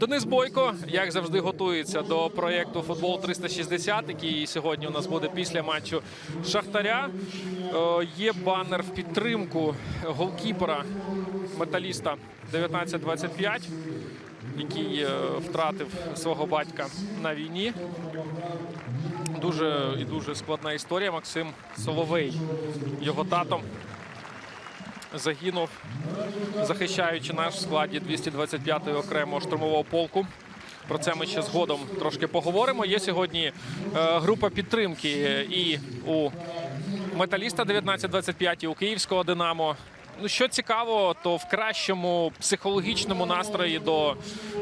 Денис Бойко, як завжди, готується до проєкту Футбол 360, який сьогодні у нас буде після матчу Шахтаря. Е, Є банер в підтримку голкіпера металіста 1925, який е, втратив свого батька на війні. Дуже і дуже складна історія. Максим Соловей, його тато, загинув, захищаючи наш в складі 225-ї окремого штурмового полку. Про це ми ще згодом трошки поговоримо. Є сьогодні е, група підтримки і у металіста 1925, і у київського Динамо. Ну, що цікаво, то в кращому психологічному настрої до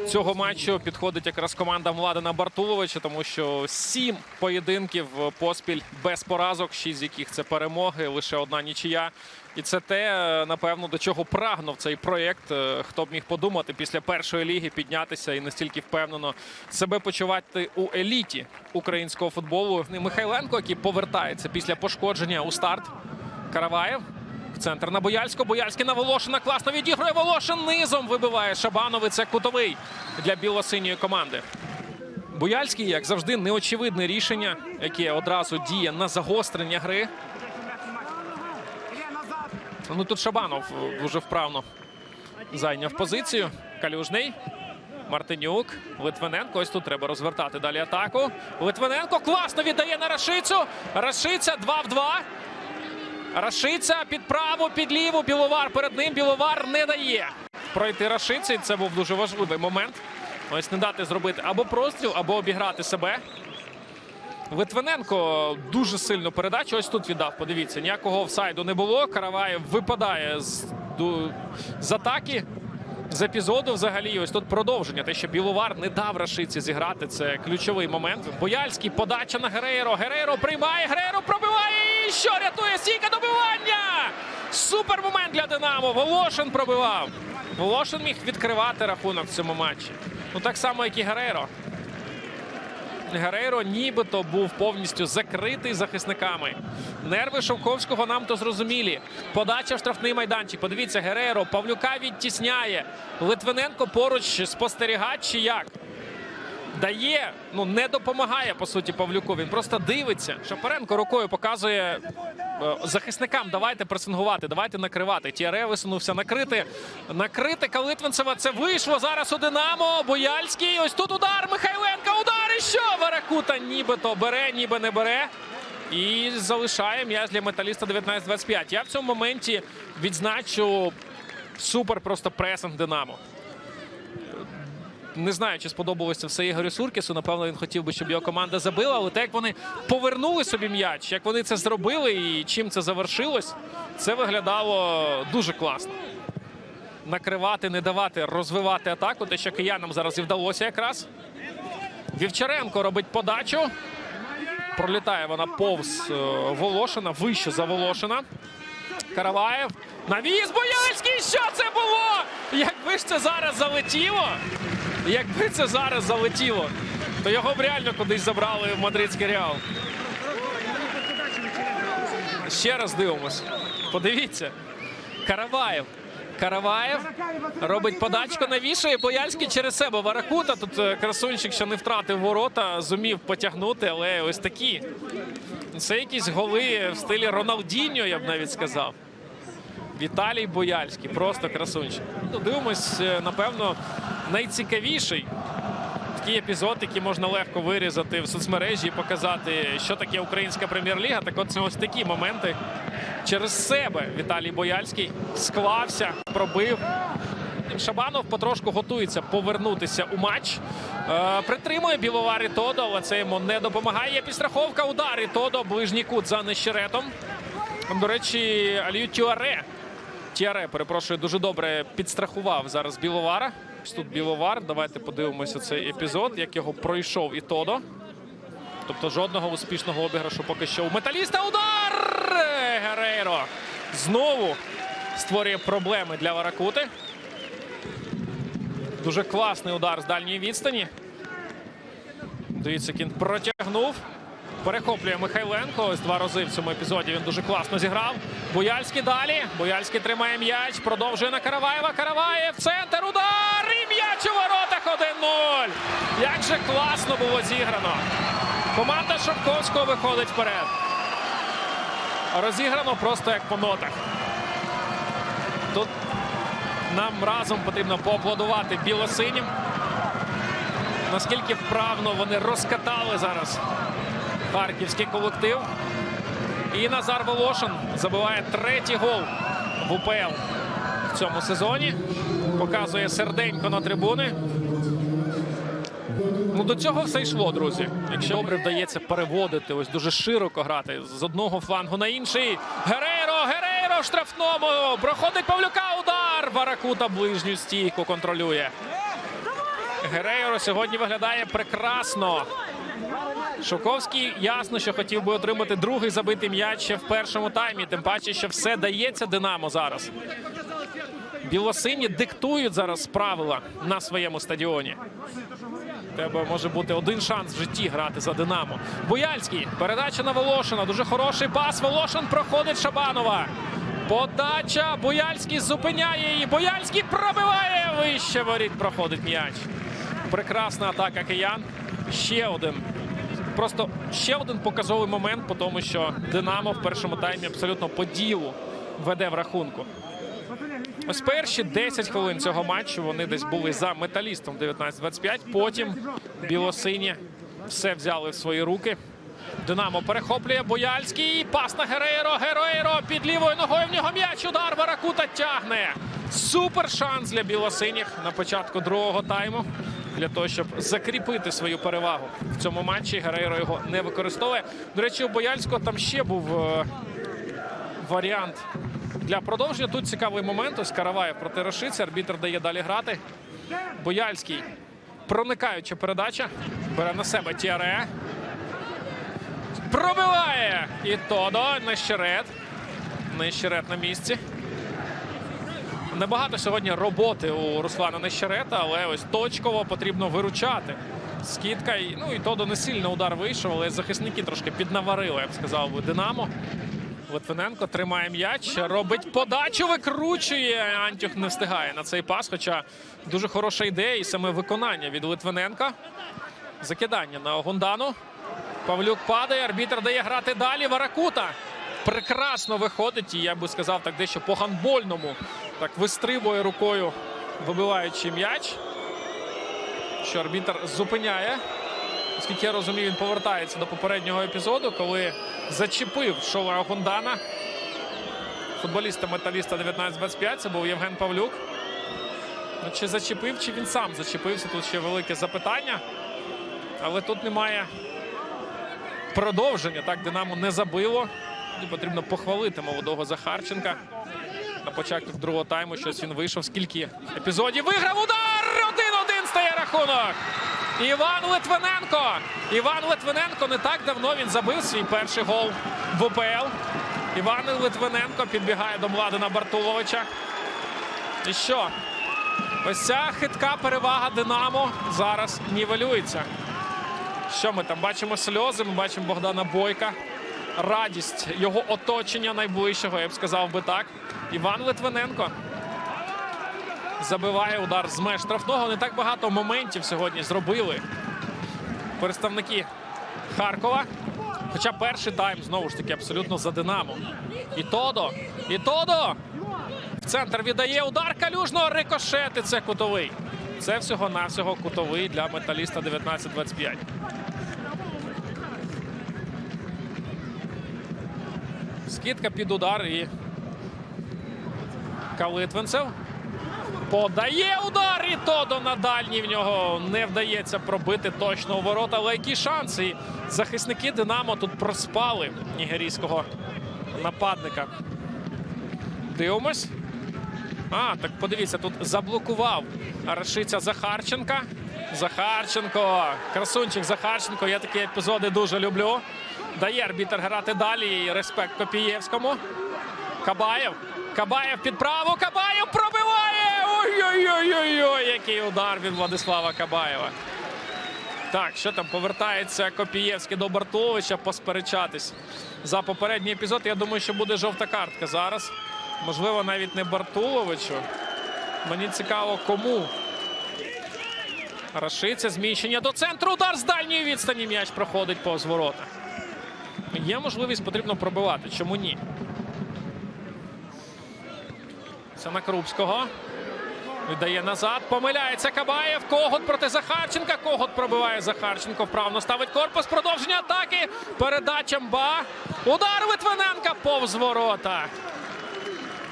цього матчу підходить якраз команда Младена Бартуловича, тому що сім поєдинків поспіль без поразок, шість з яких це перемоги, лише одна нічия. І це те, е, напевно, до чого прагнув цей проєкт. Е, Хто б міг подумати після першої ліги піднятися і настільки впевнено себе почувати у еліті українського футболу. Михайленко, який повертається після пошкодження у старт. Караваєв. В центр на Бояльського. Бояльський на Волошина. Класно відігрує Волошин. Низом вибиває Шабанови. Це кутовий для білосиньої команди. Бояльський, як завжди, неочевидне рішення, яке одразу діє на загострення гри. Ну тут Шабанов е, дуже вправно зайняв позицію. Калюжний. Мартинюк, Литвиненко. Ось тут треба розвертати далі атаку. Литвиненко класно віддає на Рашицю. Рашиця 2 в 2. Рашиця під праву, під ліву. Біловар перед ним. Біловар не дає пройти Рашиці. Це був дуже важливий момент. Ось не дати зробити або простріл, або обіграти себе. Литвиненко дуже сильну передачу. Ось тут віддав. Подивіться, ніякого офсайду не було. Караваєв випадає з, ду- з атаки. З епізоду взагалі ось тут продовження. Те, що Біловар не дав Рашиці зіграти. Це ключовий момент. Бояльський подача на Герейро. Герейро приймає. Герейро пробиває. І що рятує стійка добивання. Супер момент для Динамо. Волошин пробивав. Волошин міг відкривати рахунок в цьому матчі. Ну так само, як і Герейро. Герейро нібито був повністю закритий захисниками. Нерви Шовковського нам то зрозумілі. Подача в штрафний майданчик. Подивіться, Герейро Павлюка відтісняє. Литвиненко поруч спостерігач чи як. Дає, ну не допомагає по суті Павлюку. Він просто дивиться. Шапаренко рукою показує е, захисникам. Давайте пресингувати, давайте накривати. Тіаре висунувся накрити. Накрити Калитвинцева. Це вийшло зараз у Динамо. Бояльський. Ось тут удар Михайленка. Удар і що? Веракута нібито бере, ніби не бере. І залишає м'яч для металіста 19-25. Я в цьому моменті відзначу супер просто пресинг Динамо. Не знаю, чи сподобалося все Ігорю Суркісу. Напевно, він хотів би, щоб його команда забила. Але те, як вони повернули собі м'яч, як вони це зробили і чим це завершилось, це виглядало дуже класно. Накривати, не давати, розвивати атаку. Те, що киянам зараз і вдалося якраз. Вівчаренко робить подачу. Пролітає вона повз е, Волошина, вище за Волошина. Караваєв. Навіс Бояльський. Що це було? Якби ж це зараз залетіло. Якби це зараз залетіло, то його б реально кудись забрали в мадридський реал. Ще раз дивимось. Подивіться. Караваєв. Караваєв робить подачку, навішує Бояльський через себе Варакута. Тут е, красунчик, що не втратив ворота, зумів потягнути, але ось такі. Це якісь голи в стилі Роналдіньо, я б навіть сказав. Віталій Бояльський, просто красунчик. Ну, дивимось, е, напевно, найцікавіший такий епізод, який можна легко вирізати в соцмережі і показати, що таке українська прем'єр-ліга. Так от це ось такі моменти. Через себе Віталій Бояльський склався, пробив. Шабанов потрошку готується повернутися у матч. Е, притримує біловарі Тодо, але це йому не допомагає. Є підстраховка ударі Тодо, ближній кут за нещеретом. До речі, Алію Тюаре. Тіаре, перепрошую, дуже добре підстрахував зараз Біловара. Тут Біловар. Давайте подивимося цей епізод, як його пройшов і Тодо. Тобто жодного успішного обіграшу поки що у металіста. Удар! Герейро знову створює проблеми для Варакути. Дуже класний удар з дальньої відстані. Дивіться, як він протягнув. Перехоплює Михайленко. Ось два рази в цьому епізоді він дуже класно зіграв. Бояльський далі. Бояльський тримає м'яч. Продовжує на Караваєва. Караваєв. Центр. Удар. І м'яч у воротах 1-0. Як же класно було зіграно. Команда Шовковського виходить вперед. Розіграно просто як по нотах. Тут нам разом потрібно поаплодувати білосинім. Наскільки вправно вони розкатали зараз харківський колектив. І Назар Волошин забиває третій гол в УПЛ в цьому сезоні. Показує серденько на трибуни. Ну, до цього все йшло, друзі. Якщо добре вдається переводити, ось дуже широко грати з одного флангу на інший. Герейро, Герейро в штрафному. Проходить Павлюка удар. Варакута ближню стійку контролює. Герейро сьогодні виглядає прекрасно. Шуковський ясно, що хотів би отримати другий забитий м'яч ще в першому таймі. Тим паче, що все дається Динамо зараз. Білосині диктують зараз правила на своєму стадіоні. Тебе може бути один шанс в житті грати за Динамо. Бояльський. Передача на Волошина. Дуже хороший пас. Волошин проходить Шабанова. Подача. Бояльський зупиняє її. Бояльський пробиває. Вище воріт проходить м'яч. Прекрасна атака киян. Ще один. Просто ще один показовий момент по тому, що Динамо в першому таймі абсолютно по ділу веде в рахунку. Ось перші 10 хвилин цього матчу вони десь були за металістом 19-25. Потім білосині все взяли в свої руки. Динамо перехоплює Бояльський. Пас на Герейро. Герейро під лівою ногою в нього м'яч. Удар Варакута тягне. Супер шанс для білосиніх на початку другого тайму. Для того, щоб закріпити свою перевагу в цьому матчі. Герейро його не використовує. До речі, у Бояльського там ще був е, варіант для продовження. Тут цікавий момент. Ось Караваєв проти Рашиці. Арбітр дає далі грати. Бояльський. Проникаюча передача. Бере на себе Тіаре. Пробиває. І Тодо. Нещерет. Нещерет на місці. Небагато сьогодні роботи у Руслана Нещерета, але ось точково потрібно виручати. Скидка. Ну і Тодо не сильно удар вийшов, але захисники трошки піднаварили, я б сказав би, Динамо. Литвиненко тримає м'яч, робить подачу, викручує. Антюх не встигає на цей пас. Хоча дуже хороша ідея і саме виконання від Литвиненка. Закидання на Огундану. Павлюк падає, арбітр дає грати далі. Варакута прекрасно виходить. І я би сказав так дещо по гандбольному. Так вистрибує рукою, вибиваючи м'яч. Що арбітр зупиняє. Оскільки я розумію, він повертається до попереднього епізоду, коли зачепив Шова Гондана. Футболіста металіста 19-25. Це був Євген Павлюк. Ну, чи зачепив, чи він сам зачепився? Тут ще велике запитання. Але тут немає продовження. Так, Динамо не забило. Потрібно похвалити молодого Захарченка. На початку другого тайму щось він вийшов. Скільки епізодів виграв удар! 1-1 стає рахунок. Іван Литвиненко. Іван Литвиненко не так давно він забив свій перший гол в УПЛ. Іван Литвиненко підбігає до Младена Бартуловича. І що? Ось ця хитка перевага Динамо зараз нівелюється. Що ми там бачимо сльози? Ми бачимо Богдана Бойка. Радість його оточення найближчого, я б сказав би так. Іван Литвиненко забиває удар з меж штрафного. Не так багато моментів сьогодні зробили представники Харкова. Хоча перший тайм знову ж таки абсолютно за Динамо. І Тодо, і Тодо в центр віддає удар калюжного рикошети. Це кутовий. Це всього-навсього кутовий для металіста 19-25. Скидка під удар і Калитвинцев. Подає удар і Тодо на дальній в нього не вдається пробити точно у ворота. Але які шанси? І захисники Динамо тут проспали нігерійського нападника. Дивимось. А, так подивіться, тут заблокував Рашиця Захарченка. Захарченко. Красунчик Захарченко. Я такі епізоди дуже люблю. Дає арбітр грати далі. Респект Копієвському. Кабаєв. Кабаєв під праву. Кабаєв пробиває. Ой-ой-ой-ой-ой. Який удар від Владислава Кабаєва. Так, що там повертається Копієвський до Бартуловича посперечатись за попередній епізод. Я думаю, що буде жовта картка зараз. Можливо, навіть не Бартуловичу. Мені цікаво, кому. Рашиця, зміщення до центру. Удар з дальньої відстані. М'яч проходить повз ворота. Є можливість, потрібно пробивати. Чому ні? Це на Крупського. Віддає назад. Помиляється Кабаєв. Когот проти Захарченка. Когот пробиває Захарченко. Вправно ставить корпус. Продовження атаки. Передача Мба. Удар Литвиненка повз ворота.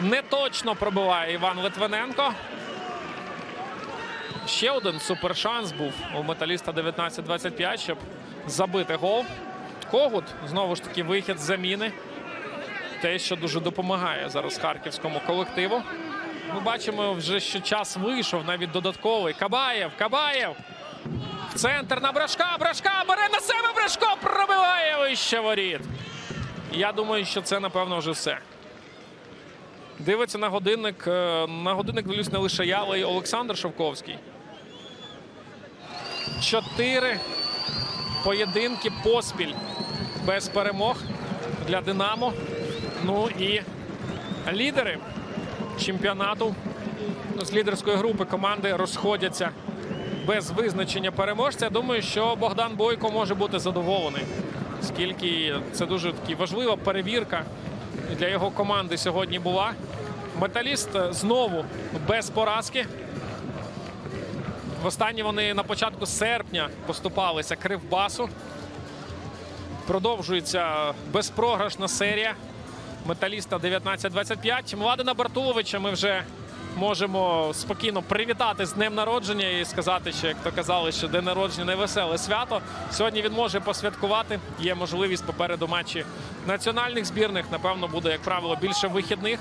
Неточно пробиває Іван Литвиненко. Ще один супершанс був у металіста 19-25, щоб забити гол. Когут знову ж таки вихід з заміни. Те, що дуже допомагає зараз харківському колективу. Ми бачимо вже, що час вийшов, навіть додатковий. Кабаєв, Кабаєв. В центр на Брашка. Брашка бере на себе Брашко. Пробиває вище воріт. Я думаю, що це, напевно, вже все. Дивиться на годинник. Е, На годинник дивлюсь не лише я, але й Олександр Шовковський. Чотири поєдинки поспіль без перемог для Динамо. Ну і лідери чемпіонату ну, з лідерської групи команди розходяться без визначення переможця. Думаю, що Богдан Бойко може бути задоволений, оскільки це дуже таки важлива перевірка для його команди сьогодні була. Металіст знову без поразки. Востаннє вони на початку серпня поступалися Кривбасу. Продовжується безпрограшна серія металіста 19-25. Младена Бартуловича ми вже можемо спокійно привітати з днем народження і сказати, що як то казали, що день народження не веселе свято. Сьогодні він може посвяткувати. Є можливість попереду матчі національних збірних. Напевно, буде, як правило, більше вихідних.